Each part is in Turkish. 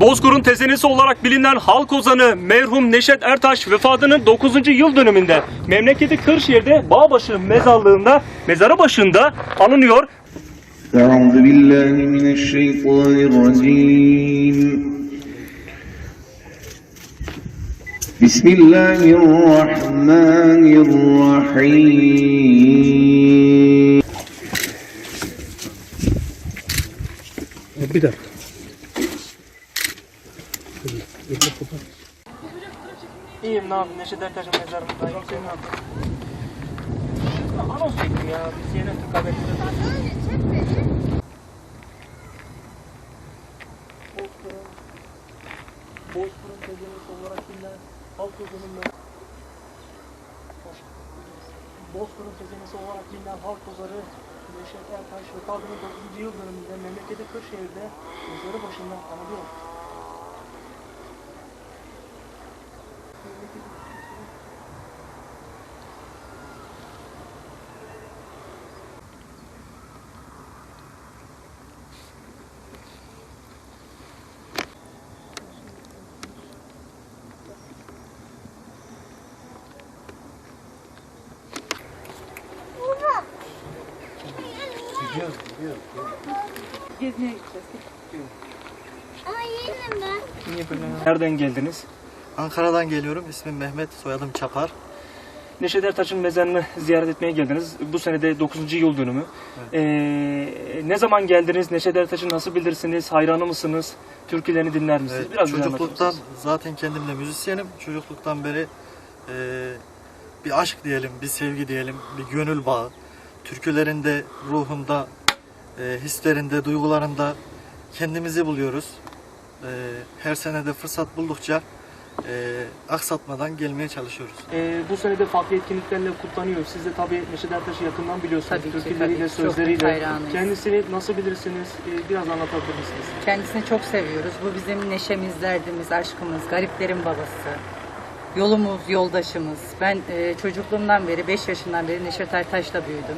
Bozkur'un tezenesi olarak bilinen halk ozanı merhum Neşet Ertaş vefatının 9. yıl dönümünde memleketi Kırşehir'de Bağbaşı mezarlığında mezarı başında anılıyor. Euzu billahi mineşşeytanirracim. Bismillahirrahmanirrahim. Bir dakika. İyiyim ne yapayım Neşet Ertaş'ın mezarındayım. Sen ne yapıyorsun? Anons çektim ya. Biz yeni Türk haberleri Bozkır'ın tezenesi olarak bilinen halk ozanında Bozkır'ın tezenesi olarak bilinen halk ozarı Neşet Ertaş vefatının 9. yıl dönümünde memleketi Kırşehir'de mezarı başında anılıyor. Gezmeye gideceğiz. Ama yerim ben. Nereden geldiniz? Ankara'dan geliyorum. İsmim Mehmet, soyadım Çapar. Neşet Ertaş'ın mezarını ziyaret etmeye geldiniz. Bu sene de 9. yıl dönümü. Ee, ne zaman geldiniz? Neşet Ertaş'ı nasıl bilirsiniz? Hayranı mısınız? Türkülerini dinler misiniz? Ee, Biraz bize anlatır çocukluktan mısınız? zaten kendim de müzisyenim. Çocukluktan beri e, bir aşk diyelim, bir sevgi diyelim, bir gönül bağı. Türkülerinde, ruhunda, e, hislerinde, duygularında kendimizi buluyoruz. E, her sene de fırsat buldukça e, aksatmadan gelmeye çalışıyoruz. Ee, bu sene de farklı etkinliklerle kutlanıyor. Siz de tabii Neşet Ertaş'ı yakından biliyorsunuz. Tabii ki, Türküleriyle, tabii. Çok sözleriyle. hayranıyız. Kendisini nasıl bilirsiniz? Ee, biraz anlatabilir misiniz? Kendisini çok seviyoruz. Bu bizim neşemiz, derdimiz, aşkımız, gariplerin babası. Yolumuz, yoldaşımız. Ben e, çocukluğumdan beri, 5 yaşından beri Neşet Ertaş'la büyüdüm.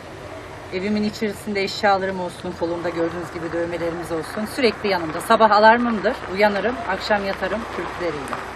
Evimin içerisinde eşyalarım olsun, kolumda gördüğünüz gibi dövmelerimiz olsun. Sürekli yanımda. Sabah alarmımdır, uyanırım, akşam yatarım türküleriyle.